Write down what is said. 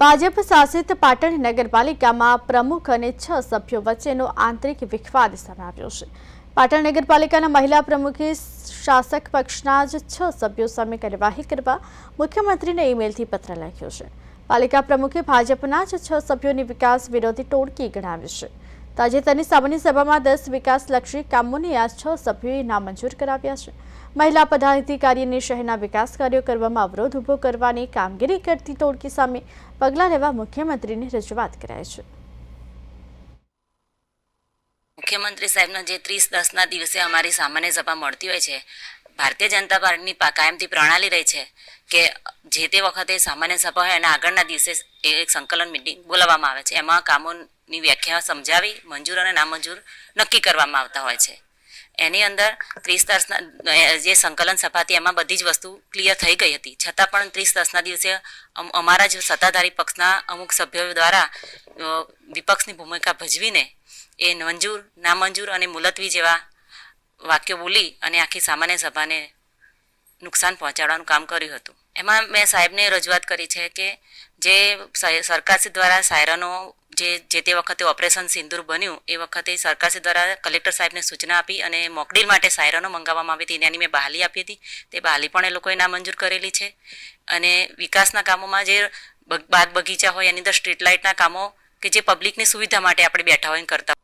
ભાજપ શાસિત પાટણ નગરપાલિકામાં પ્રમુખ અને છ સભ્યો વચ્ચેનો આંતરિક વિખવાદ સામે છે. પાટણ નગરપાલિકાના મહિલા પ્રમુખે શાસક પક્ષના જ છ સભ્યો સામે કાર્યવાહી કરવા મુખ્યમંત્રીને ઈમેલથી પત્ર લખ્યો છે. પાલિકા પ્રમુખે ભાજપના જ છ સભ્યોની વિકાસ વિરોધી ટોળકી ગણાવી છે. તાજેતરની સામાન્ય સભામાં દસ વિકાસલક્ષી કામોને આ છ સભ્યોએ નામંજૂર કરાવ્યા છે. મહિલા પદાધિકારીને શહેરના વિકાસ કાર્યો કરવામાં અવરોધ ઊભો કરવાની કામગીરી કરતી ટોળકી સામે પગલાં લેવા મુખ્યમંત્રીને રજૂઆત કરાઈ છે. મુખ્યમંત્રી સાહેબના જે ત્રીસ દસના દિવસે અમારી સામાન્ય સભા મળતી હોય છે ભારતીય જનતા પાર્ટીની કાયમથી પ્રણાલી રહી છે કે જે તે વખતે સામાન્ય સભા હોય અને આગળના દિવસે એક સંકલન મિટિંગ બોલાવવામાં આવે છે. એમાં કામોની વ્યાખ્યા સમજાવી, મંજૂર અને નામંજૂર નક્કી કરવામાં આવતા હોય છે. એની અંદર ત્રીસ દસના જે સંકલન સભા હતી એમાં બધી જ વસ્તુ ક્લિયર થઈ ગઈ હતી. છતાં પણ ત્રીસ દસના દિવસે અમારા જ સત્તાધારી પક્ષના અમુક સભ્યો દ્વારા વિપક્ષની ભૂમિકા ભજવીને એ મંજૂર, નામંજૂર અને મુલતવી જેવા વાક્યો બોલી અને આખી સામાન્ય સભાને નુકસાન પહોંચાડવાનું કામ કર્યું હતું. એમાં મેં સાહેબને રજૂઆત કરી છે કે જે સરકારશ્રી દ્વારા સાયરનો જે જે તે વખતે ઓપરેશન સિંદૂર બન્યું, એ વખતે સરકારશ્રી દ્વારા કલેક્ટર સાહેબને સૂચના આપી અને મોકડીલ માટે સાયરનો મંગાવવામાં આવી હતી. એની મેં બહાલી આપી હતી. તે બહાલી પણ એ લોકોએ નામંજૂર કરેલી છે. અને વિકાસના કામોમાં જે બાગ બગીચા હોય, એની અંદર સ્ટ્રીટ લાઇટના કામો કે જે પબ્લિકની સુવિધા માટે આપણે બેઠા હોય કરતા